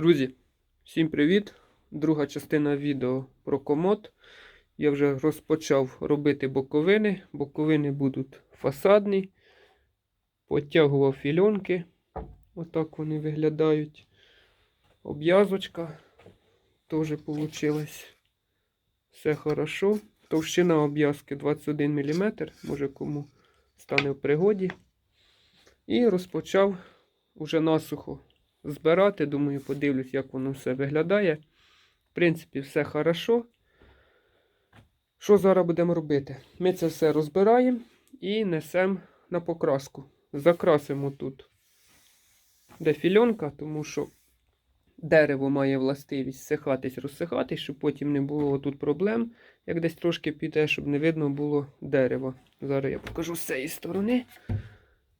Друзі, всім привіт! Друга частина відео про комод. Я вже розпочав робити боковини. Боковини будуть фасадні. Потягував фільонки. Отак вони виглядають. Обв'язочка теж вийшла. Все хорошо. Товщина обв'язки 21 мм, може кому стане в пригоді. І розпочав уже насухо збирати. Думаю, подивлюсь, як воно все виглядає. В принципі, все хорошо. Що зараз будемо робити? Ми це все розбираємо і несемо на покраску. Закрасимо тут де фільонка, тому що дерево має властивість сихатись, розсихатись, щоб потім не було тут проблем. Як десь трошки піде, щоб не видно було дерева. Зараз я покажу з цієї сторони.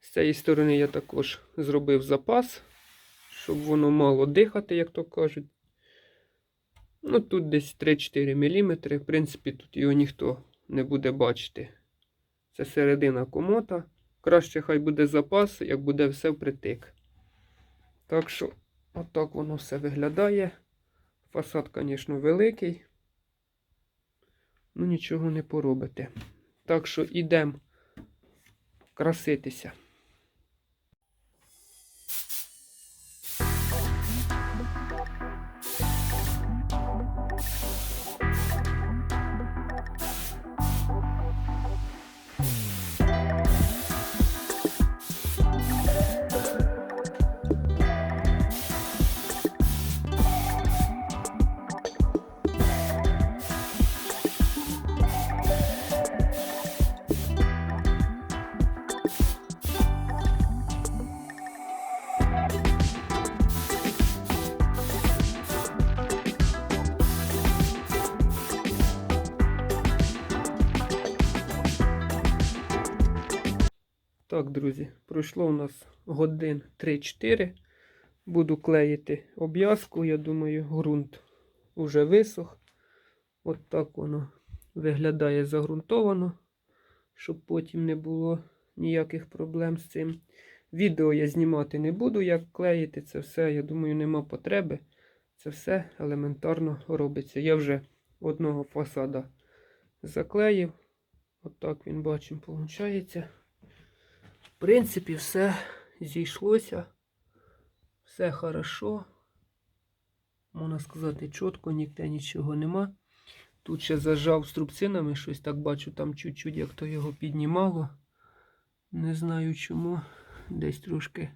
З цієї сторони я також зробив запас, щоб воно мало дихати, як то кажуть. Ну, тут десь 3-4 мм. В принципі, тут його ніхто не буде бачити. Це середина комота. Краще хай буде запас, як буде все впритик. Так що, отак воно все виглядає. Фасад, звісно, великий. Ну, нічого не поробите. Так що йдемо краситися. Так, друзі, пройшло у нас годин 3-4. Буду клеїти обв'язку. Я думаю, ґрунт уже висох. От так воно виглядає загрунтовано, щоб потім не було ніяких проблем з цим. Відео я знімати не буду, як клеїти це все. Я думаю, нема потреби. Це все елементарно робиться. Я вже одного фасада заклеїв. От так він бачимо, виходить. В принципі, все зійшлося. Все хорошо. Можна сказати, чітко, ніде нічого нема. Тут ще зажав струбцинами, щось так бачу, там чуть-чуть, як то його піднімало. Не знаю чому. Десь трошки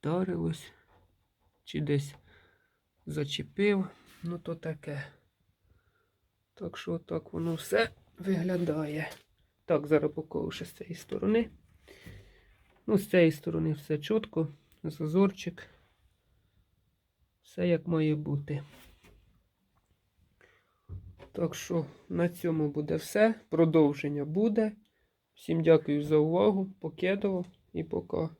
вдарилось. Чи десь зачепив. Ну то таке. Так що так воно все виглядає. Так, зараз покажу ще з цієї сторони. Ну, з цієї сторони все чітко, зазорчик. Все як має бути. Так що на цьому буде все. Продовження буде. Всім дякую за увагу. Покедово і пока.